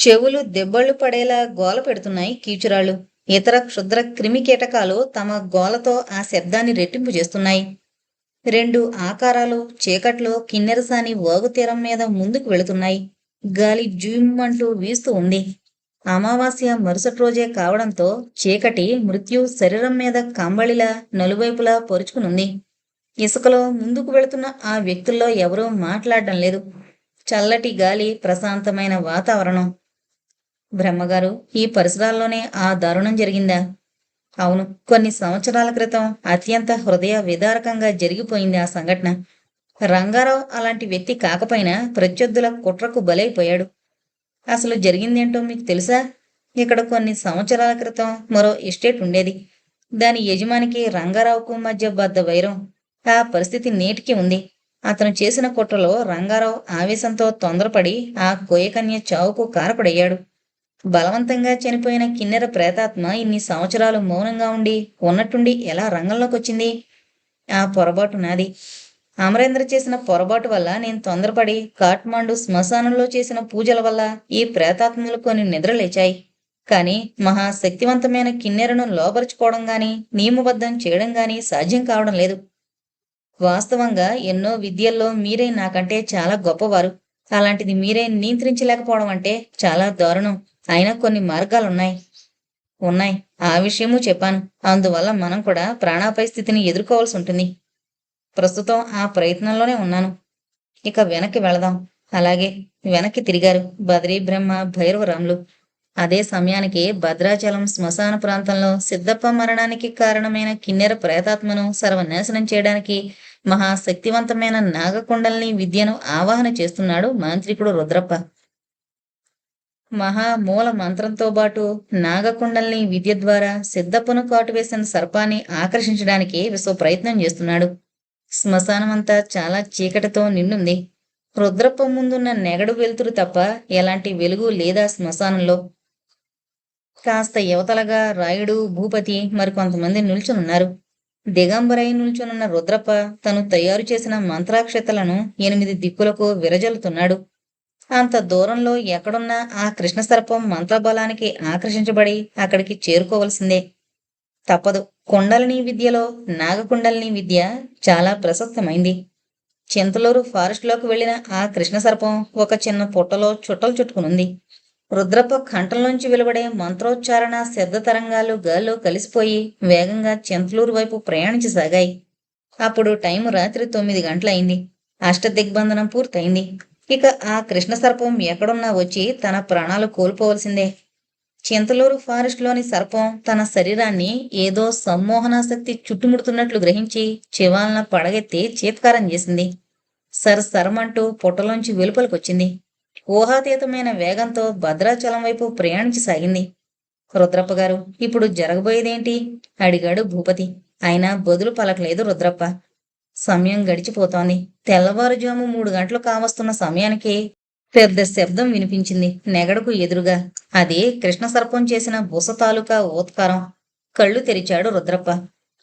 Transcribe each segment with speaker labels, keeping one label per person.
Speaker 1: చెవులు దెబ్బలు పడేలా గోల పెడుతున్నాయి కీచురాళ్ళు. ఇతర క్షుద్ర క్రిమి కీటకాలు తమ గోలతో ఆ శబ్దాన్ని రెట్టింపు చేస్తున్నాయి. రెండు ఆకారాలు చీకట్లో కిన్నెరసాని వాగు తీరం మీద ముందుకు వెళుతున్నాయి. గాలి జూమ్మంటూ వీస్తూ ఉంది. అమావాస్య మరుసటి రోజే కావడంతో చీకటి మృత్యు శరీరం మీద కంబళిలా నలువైపులా పొరుచుకునుంది. ఇసుకలో ముందుకు వెళుతున్న ఆ వ్యక్తుల్లో ఎవరూ మాట్లాడడం లేదు. చల్లటి గాలి ప్రశాంతమైన వాతావరణం. బ్రహ్మగారు ఈ పరిసరాల్లోనే ఆ దారుణం జరిగిందా? అవును కొన్ని సంవత్సరాల క్రితం అత్యంత హృదయ విదారకంగా జరిగిపోయింది ఆ సంఘటన. రంగారావు అలాంటి వ్యక్తి కాకపోయినా ప్రత్యర్థుల కుట్రకు బలైపోయాడు. అసలు జరిగిందేంటో మీకు తెలుసా? ఇక్కడ కొన్ని సంవత్సరాల క్రితం మరో ఎస్టేట్ ఉండేది. దాని యజమానికి రంగారావుకు మధ్య బద్ద వైరం. ఆ పరిస్థితి నేటికి ఉంది. అతను చేసిన కుట్రలో రంగారావు ఆవేశంతో తొందరపడి ఆ కోయకన్య చావుకు కారపడయ్యాడు బలవంతంగా చనిపోయిన కిన్నెర ప్రేతాత్మ ఇన్ని సంవత్సరాలు మౌనంగా ఉండి ఉన్నట్టుండి ఎలా రంగంలోకి వచ్చింది ఆ పొరపాటు నాది. అమరేంద్ర చేసిన పొరపాటు వల్ల నేను తొందరపడి కాట్మాండు శ్మశానంలో చేసిన పూజల వల్ల ఈ ప్రేతాత్మలు కొన్ని నిద్రలేచాయి. కానీ మహాశక్తివంతమైన కిన్నెరను లోపరుచుకోవడం గాని నియమబద్ధం చేయడం గాని సాధ్యం కావడం లేదు. వాస్తవంగా ఎన్నో విద్యల్లో మీరే నాకంటే చాలా గొప్పవారు. అలాంటిది మీరే నియంత్రించలేకపోవడం అంటే చాలా దారుణం. అయినా కొన్ని మార్గాలున్నాయి. ఉన్నాయి. ఆ విషయము చెప్పాను. అందువల్ల మనం కూడా ప్రాణాపాయ స్థితిని ఎదుర్కోవాల్సి ఉంటుంది. ప్రస్తుతం ఆ ప్రయత్నంలోనే ఉన్నాను. ఇక వెనక్కి వెళదాం. అలాగే వెనక్కి తిరిగారు బద్రీ బ్రహ్మ భైరవరాములు అదే సమయానికి భద్రాచలం శ్మశాన ప్రాంతంలో సిద్ధప్ప మరణానికి కారణమైన కిన్నెర ప్రేతాత్మను సర్వనాశనం చేయడానికి మహాశక్తివంతమైన నాగకుండల్ని విద్యను ఆవాహన చేస్తున్నాడు మాంత్రికుడు రుద్రప్ప. మహామూల మంత్రంతో పాటు నాగకుండల్ని విద్య ద్వారా సిద్ధప్పను కాటువేసిన సర్పాన్ని ఆకర్షించడానికి విశ్వ ప్రయత్నం చేస్తున్నాడు. శ్మశానమంతా చాలా చీకటితో నిండుంది. రుద్రప్ప ముందున్న నెగడు వెలుతురు తప్ప ఎలాంటి వెలుగు లేదా శ్మశానంలో. కాస్త యువతలగా రాయుడు భూపతి మరికొంతమంది నిల్చునున్నారు. దిగంబరై నిల్చునున్న రుద్రప్ప తను తయారు చేసిన మంత్రాక్షతలను ఎనిమిది దిక్కులకు విరజల్లుతున్నాడు. అంత దూరంలో ఎక్కడున్నా ఆ కృష్ణ సర్పం మంత్రబలానికి ఆకర్షించబడి అక్కడికి చేరుకోవలసిందే. తప్పదు. కుండలిని విద్యలో నాగకుండలిని విద్య చాలా ప్రశస్తమైంది. చింతలూరు ఫారెస్ట్లోకి వెళ్ళిన ఆ కృష్ణ సర్పం ఒక చిన్న పుట్టలో చుట్టలు చుట్టుకునుంది. రుద్రప్ప కంఠంలోంచి వెలువడే మంత్రోచ్చారణ శబ్ద తరంగాలు గాల్లో కలిసిపోయి వేగంగా చింతలూరు వైపు ప్రయాణించసాగాయి. అప్పుడు టైం రాత్రి తొమ్మిది గంటలైంది అష్టదిగ్బంధనం పూర్తయింది. ఇక ఆ కృష్ణ సర్పం ఎక్కడున్నా వచ్చి తన ప్రాణాలు కోల్పోవలసిందే. చింతలూరు ఫారెస్ట్లోని సర్పం తన శరీరాన్ని ఏదో సమ్మోహనాశక్తి చుట్టుముడుతున్నట్లు గ్రహించి చివాలన పడగెత్తి చీత్కారం చేసింది. సర్ సరమంటూ పుట్టలోంచి వెలుపలికొచ్చింది. ఊహాతీతమైన వేగంతో భద్రాచలం వైపు ప్రయాణించసాగింది. రుద్రప్ప గారు ఇప్పుడు జరగబోయేదేంటి? అడిగాడు భూపతి. అయినా బదులు పలకలేదు రుద్రప్ప. సమయం గడిచిపోతోంది. తెల్లవారుజాము మూడు గంటలు కావస్తున్న సమయానికి పెద్ద శబ్దం వినిపించింది నెగడకు ఎదురుగా. అదే కృష్ణ సర్పం చేసిన బుస తాలూకా ఓత్కారం కళ్ళు తెరిచాడు రుద్రప్ప.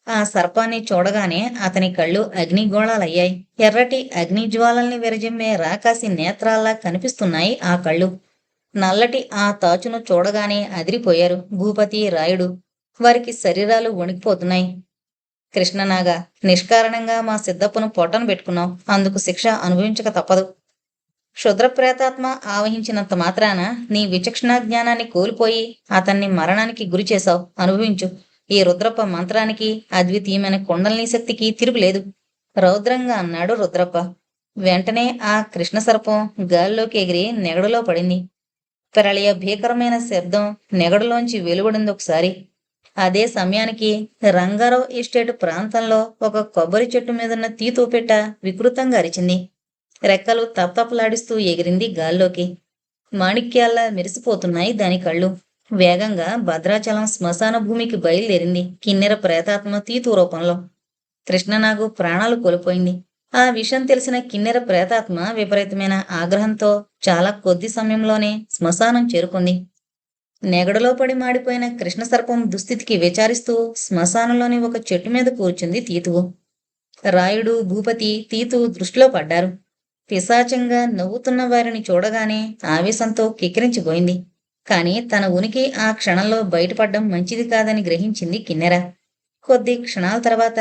Speaker 1: ఆ సర్పాన్ని చూడగానే అతని కళ్ళు అగ్నిగోళాలయ్యాయి. ఎర్రటి అగ్నిజ్వాలల్ని విరజిమ్మే రాకాసి నేత్రాల్లా కనిపిస్తున్నాయి ఆ కళ్ళు. నల్లటి ఆ తాచును చూడగానే అదిరిపోయారు భూపతి రాయుడు. వారికి శరీరాలు వణికిపోతున్నాయి. కృష్ణనాగా నిష్కారణంగా మా సిద్ధప్పును పొట్టను పెట్టుకున్నావు. అందుకు శిక్ష అనుభవించక తప్పదు. క్షుద్రప్రేతాత్మ ఆవహించినంత మాత్రాన నీ విచక్షణా జ్ఞానాన్ని కోల్పోయి అతన్ని మరణానికి గురి చేశావు. అనుభవించు. ఈ రుద్రప్ప మంత్రానికి అద్వితీయమైన కుండలిని శక్తికి తిరుగులేదు రౌద్రంగా అన్నాడు రుద్రప్ప. వెంటనే ఆ కృష్ణ సర్పం గాల్లోకి ఎగిరి నెగడులో పడింది. ప్రళయ భీకరమైన శబ్దం నెగడులోంచి వెలువడింది ఒకసారి. అదే సమయానికి రంగారావు ఎస్టేట్ ప్రాంతంలో ఒక కొబ్బరి చెట్టు మీదున్న తీతూపెట్ట వికృతంగా అరిచింది. రెక్కలు తప్తపలాడిస్తూ ఎగిరింది గాల్లోకి. మాణిక్యాల్లా మెరిసిపోతున్నాయి దాని కళ్ళు. వేగంగా భద్రాచలం శ్మశాన భూమికి బయలుదేరింది కిన్నెర ప్రేతాత్మ తీతు రూపంలో. కృష్ణనాగు ప్రాణాలు కోల్పోయింది. ఆ విషయం తెలిసిన కిన్నెర ప్రేతాత్మ విపరీతమైన ఆగ్రహంతో చాలా కొద్ది సమయంలోనే శ్మశానం చేరుకుంది. నెగడలో పడి మాడిపోయిన కృష్ణ సర్పం దుస్థితికి విచారిస్తూ శ్మశానంలోని ఒక చెట్టు మీద కూర్చుంది తీతువు. రాయుడు భూపతి తీతు దృష్టిలో పడ్డారు. పిశాచంగా నవ్వుతున్న వారిని చూడగానే ఆవేశంతో కిక్కిరించిపోయింది. కాని తన ఉనికి ఆ క్షణంలో బయటపడ్డం మంచిది కాదని గ్రహించింది కిన్నెర. కొద్ది క్షణాల తర్వాత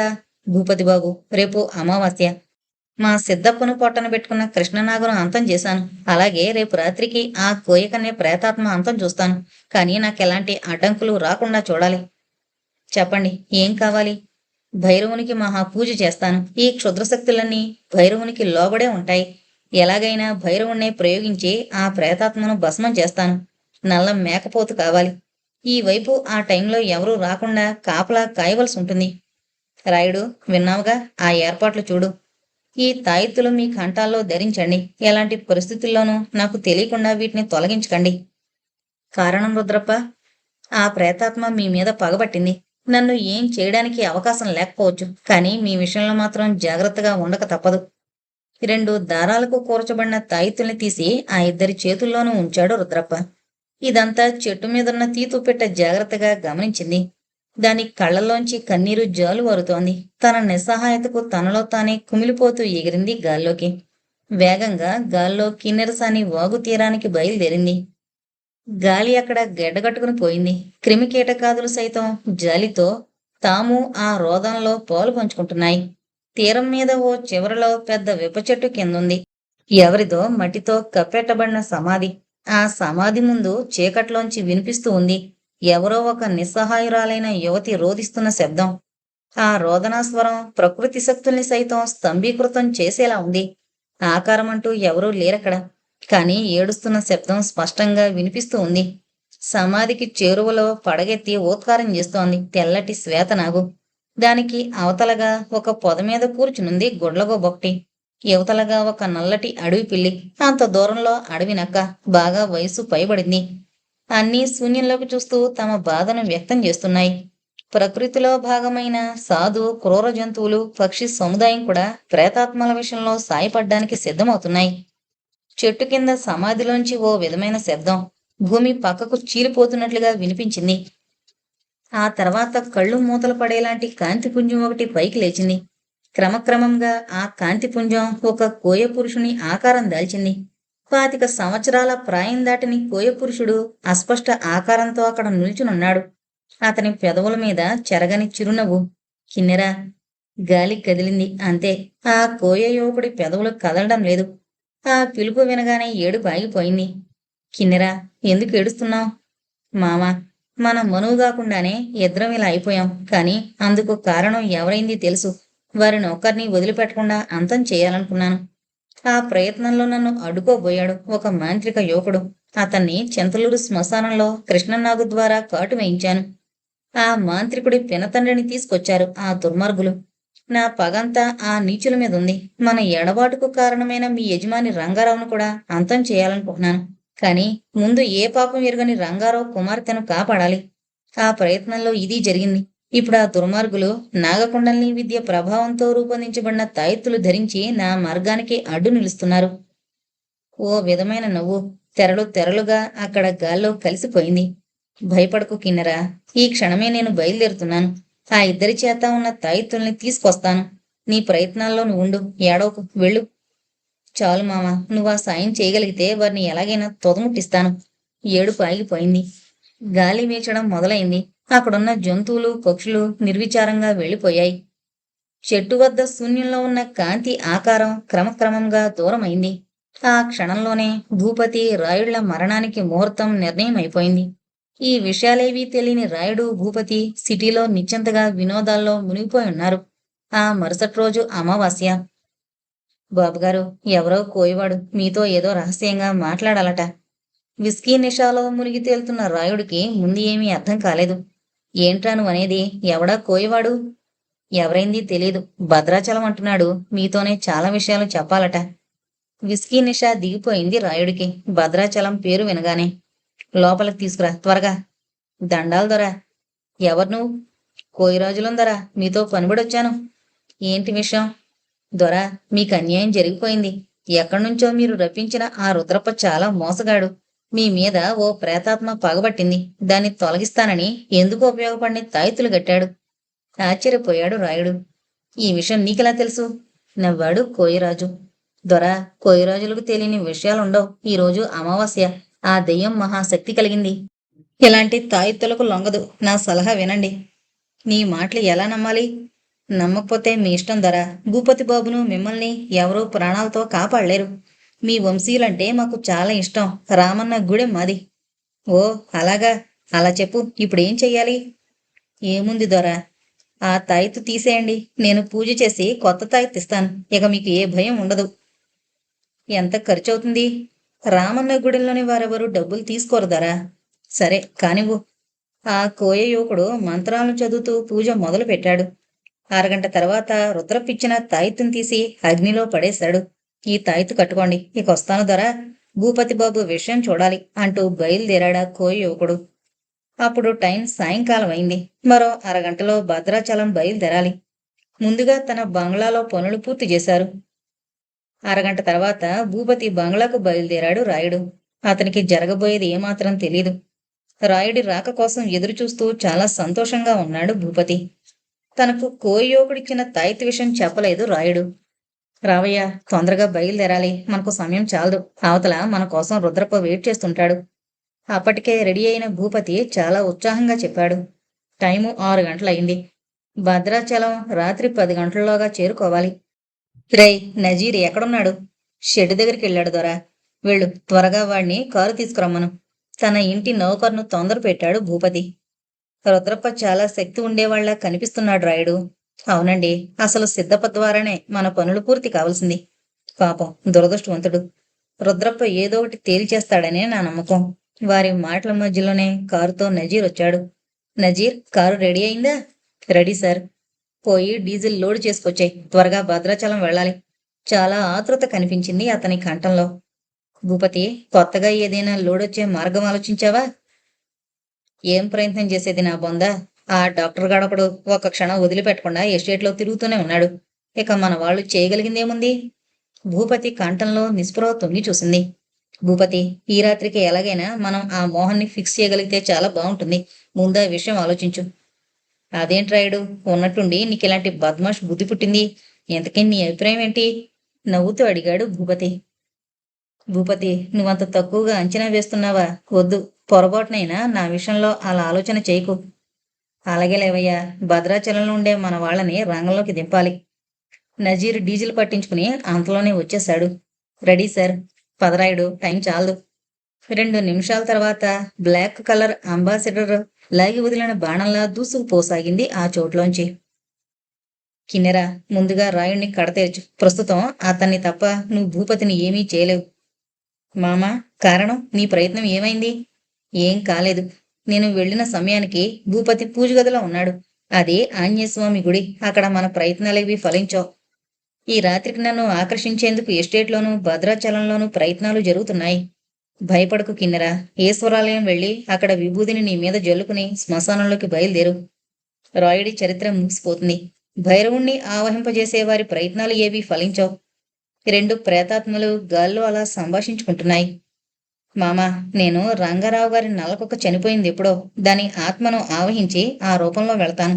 Speaker 1: భూపతి బాబు రేపు అమావాస్య. మా సిద్ధప్పను పొట్టన పెట్టుకున్న కృష్ణనాగును అంతం చేశాను. అలాగే రేపు రాత్రికి ఆ కోయకనే ప్రేతాత్మ అంతం చూస్తాను. కానీ నాకెలాంటి అడ్డంకులు రాకుండా చూడాలి. చెప్పండి ఏం కావాలి? భైరవునికి మహా పూజ చేస్తాను. ఈ క్షుద్రశక్తులన్నీ భైరవునికి లోబడే ఉంటాయి. ఎలాగైనా భైరవుణ్ణే ప్రయోగించి ఆ ప్రేతాత్మను భస్మం చేస్తాను. నల్ల మేకపోతు కావాలి. ఈ వైపు ఆ టైంలో ఎవరూ రాకుండా కాపలా కాయవలసి ఉంటుంది. రాయుడు విన్నావుగా? ఆ ఏర్పాట్లు చూడు. ఈ తాయిత్తులు మీ కంఠాల్లో ధరించండి. ఎలాంటి పరిస్థితుల్లోనూ నాకు తెలియకుండా వీటిని తొలగించకండి. కారణం రుద్రప్ప ఆ ప్రేతాత్మ మీ మీద పగబట్టింది. నన్ను ఏం చేయడానికి అవకాశం లేకపోవచ్చు. కానీ మీ విషయంలో మాత్రం జాగ్రత్తగా ఉండక తప్పదు. రెండు దారాలకు కూర్చబడిన తాయిత్తుల్ని తీసి ఆ ఇద్దరి చేతుల్లోనూ ఉంచాడు రుద్రప్ప. ఇదంతా చెట్టు మీదున్న తీతు పెట్ట జాగ్రత్తగా గమనించింది. దాని కళ్ళలోంచి కన్నీరు జాలువారుతోంది. తన నిస్సహాయతకు తనలో తానే కుమిలిపోతూ ఎగిరింది గాల్లోకి. వేగంగా గాల్లో కిన్నెరసాని వాగు తీరానికి బయలుదేరింది. గాలి అక్కడ గెడ్డగట్టుకుని పోయింది. క్రిమికీటకాదులు సైతం జాలితో తాము ఆ రోదంలో పాలు పంచుకుంటున్నాయి. తీరం మీద ఓ చివరలో పెద్ద విప చెట్టు కిందుంది. ఎవరిదో మట్టితో కప్పెట్టబడిన సమాధి. ఆ సమాధి ముందు చీకట్లోంచి వినిపిస్తూ ఉంది. ఎవరో ఒక నిస్సహాయురాలైన యువతి రోధిస్తున్న శబ్దం. ఆ రోదనాస్వరం ప్రకృతి శక్తుల్ని సైతం స్తంభీకృతం చేసేలా ఉంది. ఆకారమంటూ ఎవరూ లేరక్కడ. కానీ ఏడుస్తున్న శబ్దం స్పష్టంగా వినిపిస్తూ ఉంది. సమాధికి చేరువలో పడగెత్తి ఓత్కారం చేస్తోంది తెల్లటి శ్వేతనాగు. దానికి అవతలగా ఒక పొద మీద కూర్చునుంది గుడ్లగో బొక్టి యువతలగా ఒక నల్లటి అడవి పిల్లి. అంత దూరంలో అడవి నక్క బాగా వయసు పైబడింది. అన్నీ శూన్యంలోకి చూస్తూ తమ బాధను వ్యక్తం చేస్తున్నాయి. ప్రకృతిలో భాగమైన సాధు క్రూర జంతువులు పక్షి సముదాయం కూడా ప్రేతాత్మల విషయంలో సాయపడ్డానికి సిద్ధమవుతున్నాయి. చెట్టు కింద సమాధిలోంచి ఓ విధమైన శబ్దం భూమి పక్కకు చీలిపోతున్నట్లుగా వినిపించింది. ఆ తర్వాత కళ్ళు మూతలు పడేలాంటి కాంతిపుంజం ఒకటి పైకి లేచింది. క్రమక్రమంగా ఆ కాంతిపుంజం ఒక కోయ పురుషుని ఆకారం దాల్చింది. పాతిక సంవత్సరాల ప్రాయం దాటిని కోయ పురుషుడు అస్పష్ట ఆకారంతో అక్కడ నిల్చునున్నాడు. అతని పెదవుల మీద చెరగని చిరునవ్వు. కిన్నెరా గాలి కదిలింది అంతే. ఆ కోయ యువకుడి పెదవులు కదలడం లేదు. ఆ పిలుపు వినగానే ఏడుపు ఆగిపోయింది. కిన్నెరా ఎందుకు ఏడుస్తున్నావు? మామా మన మనువు కాకుండానే ఇద్దరం ఇలా అయిపోయాం. కానీ అందుకు కారణం ఎవరైంది తెలుసు. వారిని ఒక్కరిని వదిలిపెట్టకుండా అంతం చేయాలనుకున్నాను. ఆ ప్రయత్నంలో నన్ను అడ్డుకోబోయాడు ఒక మాంత్రిక యువకుడు. అతన్ని చింతలూరు శ్మశానంలో కృష్ణనాగు ద్వారా కాటు వేయించాను. ఆ మాంత్రికుడి పినతండ్రిని తీసుకొచ్చారు ఆ దుర్మార్గులు. నా పగంతా ఆ నీచుల మీద ఉంది. మన ఎడబాటుకు కారణమైన మీ యజమాని రంగారావును కూడా అంతం చేయాలనుకుంటున్నాను. కానీ ముందు ఏ పాపం ఎరుగని రంగారావు కుమార్తెను కాపాడాలి. ఆ ప్రయత్నంలో ఇది జరిగింది. ఇప్పుడు ఆ దుర్మార్గులు నాగకుండలిని విద్య ప్రభావంతో రూపొందించబడిన తాయెత్తులు ధరించి నా మార్గానికి అడ్డు నిలుస్తున్నారు. ఓ విధమైన నవ్వు తెరలు తెరలుగా అక్కడ గాల్లో కలిసిపోయింది. భయపడకు కిన్నరా ఈ క్షణమే నేను బయలుదేరుతున్నాను. ఆ ఇద్దరి చేత ఉన్న తాయిత్తుల్ని తీసుకొస్తాను. నీ ప్రయత్నాల్లో నువ్వు ఉండు ఏడవకు వెళ్ళు. చాలు మామ నువ్వు ఆ సాయం చేయగలిగితే వారిని ఎలాగైనా తొదముట్టిస్తాను. ఏడుపు ఆగిపోయింది. గాలి వీచడం మొదలైంది. అక్కడున్న జంతువులు పక్షులు నిర్విచారంగా వెళ్ళిపోయాయి. చెట్టు వద్ద శూన్యంలో ఉన్న కాంతి ఆకారం క్రమక్రమంగా దూరమైంది. ఆ క్షణంలోనే భూపతి రాయుళ్ళ మరణానికి ముహూర్తం నిర్ణయం అయిపోయింది ఈ విషయాలేవీ తెలియని రాయుడు భూపతి సిటీలో నిశ్చింతగా వినోదాల్లో మునిగిపోయి ఉన్నారు. ఆ మరుసటి రోజు అమావాస్య. బాబుగారు ఎవరో కోయవాడు మీతో ఏదో రహస్యంగా మాట్లాడాలట. విస్కీ నిషాలో మునిగి తేలుతున్న రాయుడికి ముందు ఏమీ అర్థం కాలేదు. ఏంట్రా అనేది ఎవడా కోయవాడు? ఎవరైంది తెలీదు. భద్రాచలం అంటున్నాడు. మీతోనే చాలా విషయాలు చెప్పాలట. విస్కీ నిషా దిగిపోయింది రాయుడికి. భద్రాచలం పేరు వినగానే. లోపలికి తీసుకురా త్వరగా. దండాలు దొరా. ఎవరు నువ్వు? కోయి దొరా మీతో పనిబడొచ్చాను. ఏంటి విషయం? దొరా మీకు అన్యాయం జరిగిపోయింది. ఎక్కడి నుంచో మీరు రప్పించిన ఆ రుద్రప్ప చాలా మోసగాడు. మీ మీద ఓ ప్రేతాత్మ పగబట్టింది. దాన్ని తొలగిస్తానని ఎందుకు ఉపయోగపడిన తాయితులు కట్టాడు? ఆశ్చర్యపోయాడు రాయుడు. ఈ విషయం నీకెలా తెలుసు? నవ్వాడు కోయరాజు. దొర కొయ్యి తెలియని విషయాలుండవు. ఈరోజు అమావాస్య. ఆ దెయ్యం మహాశక్తి కలిగింది. ఇలాంటి తాయిత్తులకు లొంగదు. నా సలహా వినండి. నీ మాటలు ఎలా నమ్మాలి? నమ్మకపోతే మీ ఇష్టం ధర భూపతి బాబును మిమ్మల్ని ఎవరూ ప్రాణాలతో కాపాడలేరు. మీ వంశీయులంటే మాకు చాలా ఇష్టం. రామన్న గుడెం మాది. ఓ అలాగా. అలా చెప్పు. ఇప్పుడేం చెయ్యాలి? ఏముంది దొర? ఆ తాయిత్తు తీసేయండి. నేను పూజ చేసి కొత్త తాయిత్తు ఇస్తాను ఇక మీకు ఏ భయం ఉండదు. ఎంత ఖర్చు అవుతుంది రామన్న గుడిలోని వారెవరు డబ్బులు తీసుకోరు దరా. సరే కానివ్వు. ఆ కోయ యువకుడు మంత్రాలను చదువుతూ పూజ మొదలు పెట్టాడు అరగంట తర్వాత రుద్రపిచ్చిన తాయిత్తుని తీసి అగ్నిలో పడేశాడు. ఈ తాయితు కట్టుకోండి. ఇక వస్తాను దొరా. భూపతి బాబు విషయం చూడాలి అంటూ బయలుదేరాడా కోయి యువకుడు. అప్పుడు టైం సాయంకాలం అయింది. మరో అరగంటలో భద్రాచలం బయలుదేరాలి. ముందుగా తన బంగ్లాలో పనులు పూర్తి చేశారు. అరగంట తర్వాత భూపతి బంగ్లాకు బయలుదేరాడు రాయుడు. అతనికి జరగబోయేది ఏమాత్రం తెలీదు. రాయుడి రాక కోసం ఎదురుచూస్తూ చాలా సంతోషంగా ఉన్నాడు భూపతి. తనకు కోయోకుడిచ్చిన తాయిత్ విషయం చెప్పలేదు రాయుడు. రావయ్య తొందరగా బయలుదేరాలి. మనకు సమయం చాలదు. అవతల మన కోసం రుద్రప్ప వెయిట్ చేస్తుంటాడు. అప్పటికే రెడీ అయిన భూపతి చాలా ఉత్సాహంగా చెప్పాడు. టైము ఆరు గంటలయింది. భద్రాచలం రాత్రి పది గంటల్లోగా చేరుకోవాలి. రే నజీర్ ఎక్కడున్నాడు? షెడ్ దగ్గరికి వెళ్ళాడు దొరా. వెళ్ళు త్వరగా వాడిని కారు తీసుకురమ్మను. తన ఇంటి నౌకర్ను తొందర పెట్టాడు భూపతి. రుద్రప్ప చాలా శక్తి ఉండేవాళ్ళా కనిపిస్తున్నాడు రాయుడు. అవునండి. అసలు సిద్ధప్ప ద్వారానే మన పనులు పూర్తి కావాల్సింది. పాపం దురదృష్టవంతుడు. రుద్రప్ప ఏదో ఒకటి తేల్చేస్తాడనే నా నమ్మకం. వారి మాటల మధ్యలోనే కారుతో నజీర్ వచ్చాడు. నజీర్ కారు రెడీ అయిందా? Ready sir. పోయి డీజిల్ లోడ్ చేసుకొచ్చాయి. త్వరగా భద్రాచలం వెళ్ళాలి. చాలా ఆతృత కనిపించింది అతని కంఠంలో. భూపతి కొత్తగా ఏదైనా లోడ్ వచ్చే మార్గం ఆలోచించావా? ఏం ప్రయత్నం చేసేది నా బొందా? ఆ డాక్టర్ గడొకడు ఒక్క క్షణం వదిలిపెట్టకుండా ఎస్టేట్లో తిరుగుతూనే ఉన్నాడు. ఇక మన వాళ్ళు చేయగలిగిందేముంది? భూపతి కంఠంలో నిస్పృహ తొంగి చూసింది. భూపతి ఈ రాత్రికి ఎలాగైనా మనం ఆ మోహన్ని ఫిక్స్ చేయగలిగితే చాలా బాగుంటుంది. ముందు ఆ విషయం ఆలోచించు. అదేంట్రాయుడు ఉన్నట్టుండి నీకు ఇలాంటి బద్మాష్ బుద్ధి పుట్టింది. ఇంతకీ నీ అభిప్రాయం ఏంటి? నవ్వుతూ అడిగాడు భూపతి. భూపతి నువ్వంత తక్కువగా అంచనా వేస్తున్నావా? వద్దు పొరపాటునైనా నా విషయంలో అలా ఆలోచన చేయకు. అలాగే లేవయ్యా. భద్రాచలంలో ఉండే మన వాళ్ళని రంగంలోకి దింపాలి. నజీర్ డీజిల్ పట్టించుకుని అంతలోనే వచ్చేశాడు. Ready sir. పదరాయుడు. టైం చాలదు. రెండు నిమిషాల తర్వాత బ్లాక్ కలర్ అంబాసిడర్ లాగి వదిలిన బాణంలా దూసుకుపోసాగింది ఆ చోట్లోంచి. కిన్నెరా ముందుగా రాయుణ్ణి కడతేర్చు ప్రస్తుతం అతన్ని తప్ప నువ్వు భూపతిని ఏమీ చేయలేవు. మామా కారణం నీ ప్రయత్నం ఏమైంది? ఏం కాలేదు. నేను వెళ్ళిన సమయానికి భూపతి పూజగదిలో ఉన్నాడు. అది ఆంజనేయస్వామి గుడి. అక్కడ మన ప్రయత్నాలేవి ఫలించావు ఈ రాత్రికి నన్ను ఆకర్షించేందుకు ఎస్టేట్లోనూ భద్రాచలంలోనూ ప్రయత్నాలు జరుగుతున్నాయి. భయపడకు కిన్నెరా. ఈశ్వరాలయం వెళ్ళి అక్కడ విభూదిని నీ మీద జల్లుకుని శ్మశానంలోకి బయలుదేరు. రాయుడి చరిత్ర ముగిసిపోతుంది. భైరవుణ్ణి ఆవహింపజేసే వారి ప్రయత్నాలు ఏవి ఫలించవు. రెండు ప్రేతాత్మలు గాల్లో అలా సంభాషించుకుంటున్నాయి. మామా నేను రంగారావు గారి నల్లకొక్క చనిపోయింది ఎప్పుడో. దాని ఆత్మను ఆవహించి ఆ రూపంలో వెళ్తాను.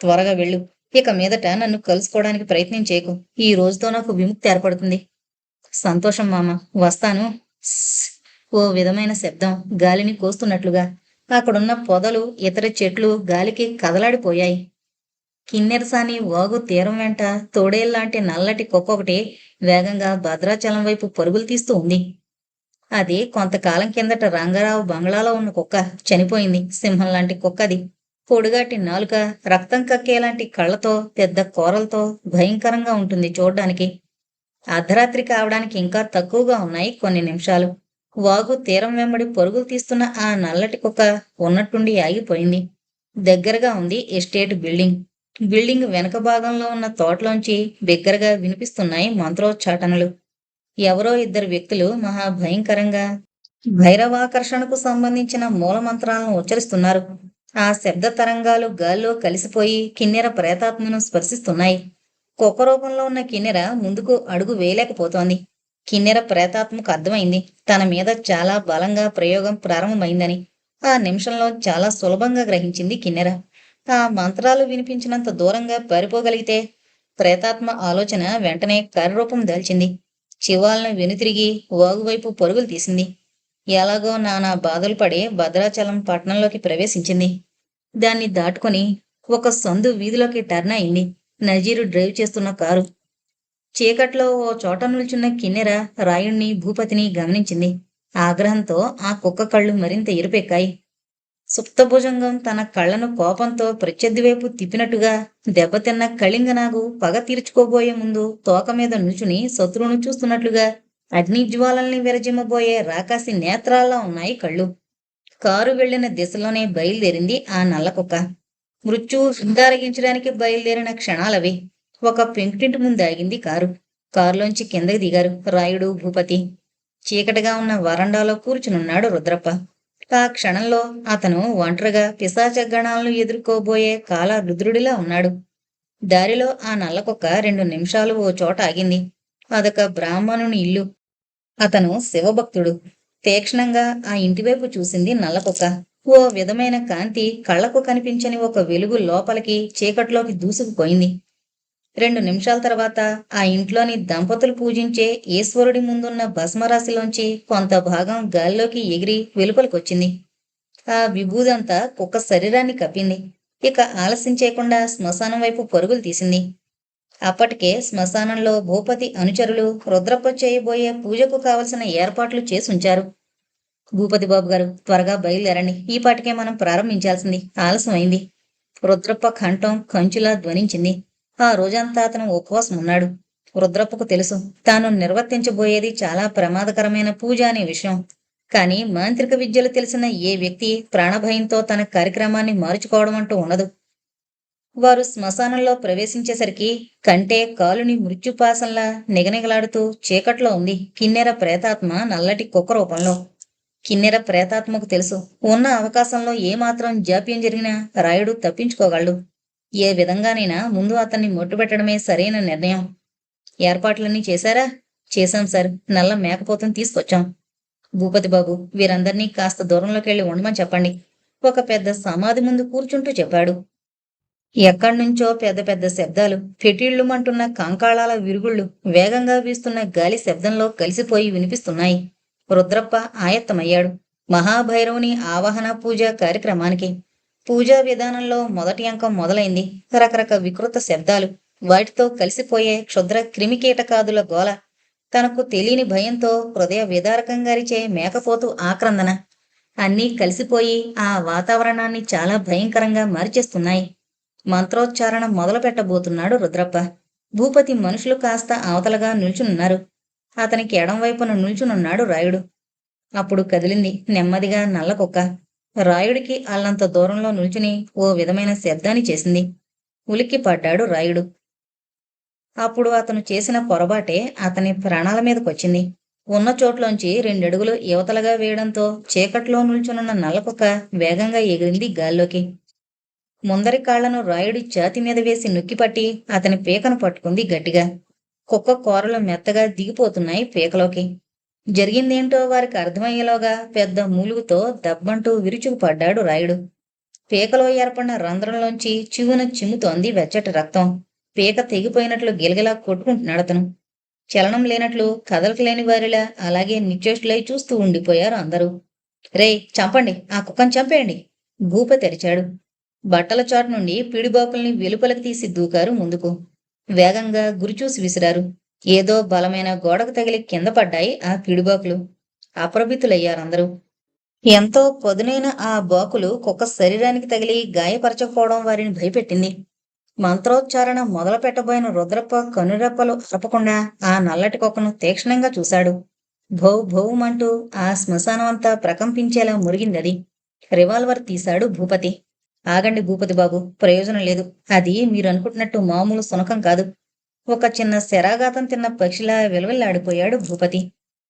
Speaker 1: త్వరగా వెళ్ళు. ఇక మీదట నన్ను కలుసుకోవడానికి ప్రయత్నం చేయకు. ఈ రోజుతో నాకు విముక్తి ఏర్పడుతుంది. సంతోషం మామ. వస్తాను. ఓ విధమైన శబ్దం. గాలిని కోస్తున్నట్లుగా. అక్కడున్న పొదలు ఇతర చెట్లు గాలికి కదలాడిపోయాయి. కిన్నెరసాని వాగు తీరం వెంట తోడేల్లాంటి నల్లటి కుక్కొకటి వేగంగా భద్రాచలం వైపు పరుగులు తీస్తూ ఉంది. అది కొంతకాలం కిందట రంగారావు బంగ్లాలో ఉన్న కుక్క చనిపోయింది. సింహం లాంటి కుక్క అది పొడుగాటి నాలుక రక్తం కక్కేలాంటి కళ్ళతో పెద్ద కూరలతో భయంకరంగా ఉంటుంది చూడ్డానికి. అర్ధరాత్రి కావడానికి ఇంకా తక్కువగా ఉన్నాయి కొన్ని నిమిషాలు. వాగు తీరం వెంబడి పరుగులు తీస్తున్న ఆ నల్లటి కుక్క ఉన్నట్టుండి ఆగిపోయింది. దగ్గరగా ఉంది ఎస్టేట్ బిల్డింగ్. బిల్డింగ్ వెనక భాగంలో ఉన్న తోటలోంచి బిగ్గరగా వినిపిస్తున్నాయి మంత్రోచ్చాటనలు. ఎవరో ఇద్దరు వ్యక్తులు మహా భయంకరంగా భైరవాకర్షణకు సంబంధించిన మూల మంత్రాలను ఉచ్చరిస్తున్నారు. ఆ శబ్ద తరంగాలు గాల్లో కలిసిపోయి కిన్నెర ప్రేతాత్మను స్పర్శిస్తున్నాయి. కుక్క రూపంలో ఉన్న కిన్నెర ముందుకు అడుగు వేయలేకపోతోంది. కిన్నెర ప్రేతాత్మకు అర్థమైంది. తన మీద చాలా బలంగా ప్రయోగం ప్రారంభమైందని. ఆ నిమిషంలో చాలా సులభంగా గ్రహించింది కిన్నెర. ఆ మంత్రాలు వినిపించినంత దూరంగా పారిపోగలిగితే ప్రేతాత్మ ఆలోచన వెంటనే కార్యరూపం దాల్చింది. శివాలను వెనుతిరిగి వాగువైపు పరుగులు తీసింది. ఎలాగో నానా బాధలు పడి భద్రాచలం పట్టణంలోకి ప్రవేశించింది. దాన్ని దాటుకొని ఒక సందు వీధిలోకి టర్న్ అయింది. నజీరు డ్రైవ్ చేస్తున్న కారు. చీకట్లో ఓ చోట నిల్చున్న కిన్నెర రాయుణ్ణి భూపతిని గమనించింది. ఆగ్రహంతో ఆ కుక్క కళ్ళు మరింత ఎరుపెక్కాయి సుప్తభుజంగం తన కళ్ళను కోపంతో ప్రత్యర్థి వైపు తిప్పినట్టుగా దెబ్బతిన్న కళింగనాగు పగ తీర్చుకోబోయే ముందు తోక మీద నుంచుని శత్రువును చూస్తున్నట్లుగా అగ్నిజ్వాలల్ని విరజిమ్మబోయే రాకాసి నేత్రాల్లా ఉన్నాయి కళ్ళు. కారు వెళ్ళిన దిశలోనే బయలుదేరింది ఆ నల్లకుక్క. మృత్యువు సింగారగించడానికి బయలుదేరిన క్షణాలవి. ఒక పెంకుటింటి ముందు ఆగింది కారు. కారులోంచి కిందకి దిగారు రాయుడు భూపతి. చీకటిగా ఉన్న వరండాలో కూర్చునున్నాడు రుద్రప్ప. ఆ క్షణంలో అతను ఒంటరిగా పిశాచ గణాలను ఎదుర్కోబోయే కాల రుద్రుడిలా ఉన్నాడు. దారిలో ఆ నల్లకొక్క రెండు నిమిషాలు ఓ చోట ఆగింది. అదొక బ్రాహ్మణుని ఇల్లు. అతను శివభక్తుడు. తీక్షణంగా ఆ ఇంటివైపు చూసింది నల్లకొక్క. ఓ విధమైన కాంతి కళ్ళకు కనిపించని ఒక వెలుగు లోపలికి చీకట్లోకి దూసుకుపోయింది. రెండు నిమిషాల తర్వాత ఆ ఇంట్లోని దంపతులు పూజించే ఈశ్వరుడి ముందున్న భస్మరాశిలోంచి కొంత భాగం గాల్లోకి ఎగిరి వెలుపలికొచ్చింది. ఆ విభూదంతా కుక్క శరీరాన్ని కప్పింది. ఇక ఆలస్యం చేయకుండా శ్మశానం వైపు పరుగులు తీసింది. అప్పటికే శ్మశానంలో భూపతి అనుచరులు రుద్రప్ప చేయబోయే పూజకు కావలసిన ఏర్పాట్లు చేసి ఉంచారు. భూపతి బాబు గారు త్వరగా బయలుదేరండి. ఈ పాటికే మనం ప్రారంభించాల్సింది. ఆలస్యమైంది. రుద్రప్ప కంఠం కంచులా ధ్వనించింది. ఆ రోజంతా అతను ఉపవాసం ఉన్నాడు. రుద్రప్పకు తెలుసు తాను నిర్వర్తించబోయేది చాలా ప్రమాదకరమైన పూజ అనే విషయం. కానీ మాంత్రిక విద్యలు తెలిసిన ఏ వ్యక్తి ప్రాణభయంతో తన కార్యక్రమాన్ని మార్చుకోవడం అంటూ ఉండదు. వారు శ్మశానంలో ప్రవేశించేసరికి కంటే కాలుని మృత్యుపాసంలా నిగనిగలాడుతూ చీకట్లో ఉంది. కిన్నెర ప్రేతాత్మ నల్లటి కుక్క రూపంలో. కిన్నెర ప్రేతాత్మకు తెలుసు ఉన్న అవకాశంలో ఏమాత్రం జాప్యం జరిగినా రాయుడు తప్పించుకోగలడు. ఏ విధంగానైనా ముందు అతన్ని మొట్టుబెట్టడమే సరైన నిర్ణయం. ఏర్పాట్లన్నీ చేశారా? చేశాం సార్. నల్ల మేకపోతను తీసుకొచ్చాం. భూపతి బాబు వీరందరినీ కాస్త దూరంలోకి వెళ్ళి ఉండమని చెప్పండి. ఒక పెద్ద సమాధి ముందు కూర్చుంటూ చెప్పాడు. ఎక్కడ్నుంచో పెద్ద పెద్ద శబ్దాలు ఫెటిళ్ళుమంటున్న కంకాళాల విరుగుళ్ళు వేగంగా వీస్తున్న గాలి శబ్దంలో కలిసిపోయి వినిపిస్తున్నాయి. రుద్రప్ప ఆయత్తమయ్యాడు. మహాభైరవుని ఆవాహన పూజ కార్యక్రమానికి పూజా విధానంలో మొదటి అంకం మొదలైంది. రకరక వికృత శబ్దాలు. వాటితో కలిసిపోయే క్షుద్ర క్రిమికీటకాదుల గోల. తనకు తెలియని భయంతో హృదయ విదారకంగారిచే మేకపోతు ఆక్రందన. అన్నీ కలిసిపోయి ఆ వాతావరణాన్ని చాలా భయంకరంగా మార్చేస్తున్నాయి. మంత్రోచ్చారణ మొదలు పెట్టబోతున్నాడు రుద్రప్ప. భూపతి మనుషులు కాస్త అవతలగా నిల్చునున్నారు. అతనికి ఎడం వైపున నిల్చునున్నాడు రాయుడు. అప్పుడు కదిలింది నెమ్మదిగా నల్లకుక్క. రాయుడికి అల్లంత దూరంలో నిల్చుని ఓ విధమైన శబ్దాన్ని చేసింది. ఉలిక్కి పడ్డాడు రాయుడు. అప్పుడు అతను చేసిన పొరబాటే అతని ప్రాణాల మీదకొచ్చింది. ఉన్న చోట్లోంచి రెండడుగులు యువతలుగా వేయడంతో చీకట్లో నిల్చునున్న నల్లకుక్క వేగంగా ఎగిరింది గాల్లోకి. ముందరి కాళ్ళను రాయుడి ఛాతి మీద వేసి నొక్కిపట్టి అతని పీకను పట్టుకుంది గట్టిగా. కుక్క కూరలు మెత్తగా దిగిపోతున్నాయి పీకలోకి. జరిగిందేంటో వారికి అర్థమయ్యేలోగా పెద్ద మూలుగుతో దబ్బంటూ విరుచుకుపడ్డాడు రాయుడు. పీకలో ఏర్పడిన రంధ్రంలోంచి చివున చిమ్ముతోంది వెచ్చటి రక్తం. పీక తెగిపోయినట్లు గిలగిలా కొట్టుకుంటున్నాడు అతను. చలనం లేనట్లు కదలకు లేని వారిలా అలాగే నిశ్చేష్టులై చూస్తూ ఉండిపోయారు అందరూ. రేయ్ చంపండి. ఆ కుక్కను చంపేయండి. భూప తెరిచాడు. బట్టల చాటు నుండి పిడిబాకుల్ని వెలుపలకు తీసి దూకారు ముందుకు. వేగంగా గురిచూసి విసిరారు. ఏదో బలమైన గోడకు తగిలి కింద పడ్డాయి ఆ పిడిబాకులు. అప్రభితులయ్యారందరూ ఎంతో పదునైన ఆ బాకులు కుక్క శరీరానికి తగిలి గాయపరచకపోవడం వారిని భయపెట్టింది. మంత్రోచ్చారణ మొదలు పెట్టబోయిన రుద్రప్ప కనురెప్పలు అరపకుండా ఆ నల్లటి కుక్కను తీక్షణంగా చూశాడు. భౌ భౌమంటూ ఆ శ్మశానమంతా ప్రకంపించేలా మురిగిందది. రివాల్వర్ తీశాడు భూపతి. ఆగండి భూపతి బాబు ప్రయోజనం లేదు. అది మీరు అనుకుంటున్నట్టు మామూలు సునకం కాదు. ఒక చిన్న శరాఘాతం తిన్న పక్షిలా విలవిల్లాడిపోయాడు భూపతి.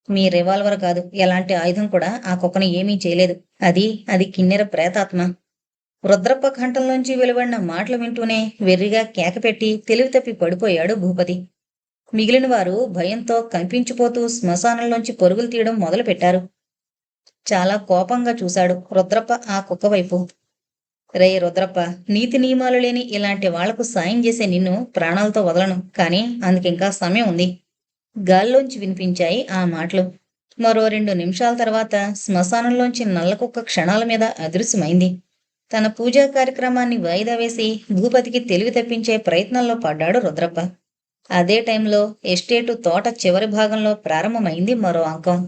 Speaker 1: మీ రివాల్వర్ కాదు ఎలాంటి ఆయుధం కూడా ఆ కుక్కను ఏమీ చేయలేదు. అది అది కిన్నెర ప్రేతాత్మ. రుద్రప్ప కంఠంలోంచి వెలువడిన మాటలు వింటూనే వెర్రిగా కేకపెట్టి తెలివి తప్పి పడిపోయాడు భూపతి. మిగిలిన వారు భయంతో కంపించిపోతూ శ్మశానంలోంచి పరుగులు తీయడం మొదలుపెట్టారు. చాలా కోపంగా చూశాడు రుద్రప్ప ఆ కుక్క వైపు. రే రుద్రప్ప నీతి నియమాలు లేని ఇలాంటి వాళ్ళకు సాయం చేసే నిన్ను ప్రాణాలతో వదలను. కానీ అందుకింకా సమయం ఉంది. గాల్లోంచి వినిపించాయి ఆ మాటలు. మరో రెండు నిమిషాల తర్వాత శ్మశానంలోంచి నల్లకొక్క క్షణాల మీద అదృశ్యమైంది. తన పూజా కార్యక్రమాన్ని వాయిదా వేసి భూపతికి తెలివి తప్పించే ప్రయత్నంలో పడ్డాడు రుద్రప్ప. అదే టైంలో ఎస్టేటు తోట చివరి భాగంలో ప్రారంభమైంది మరో అంకం.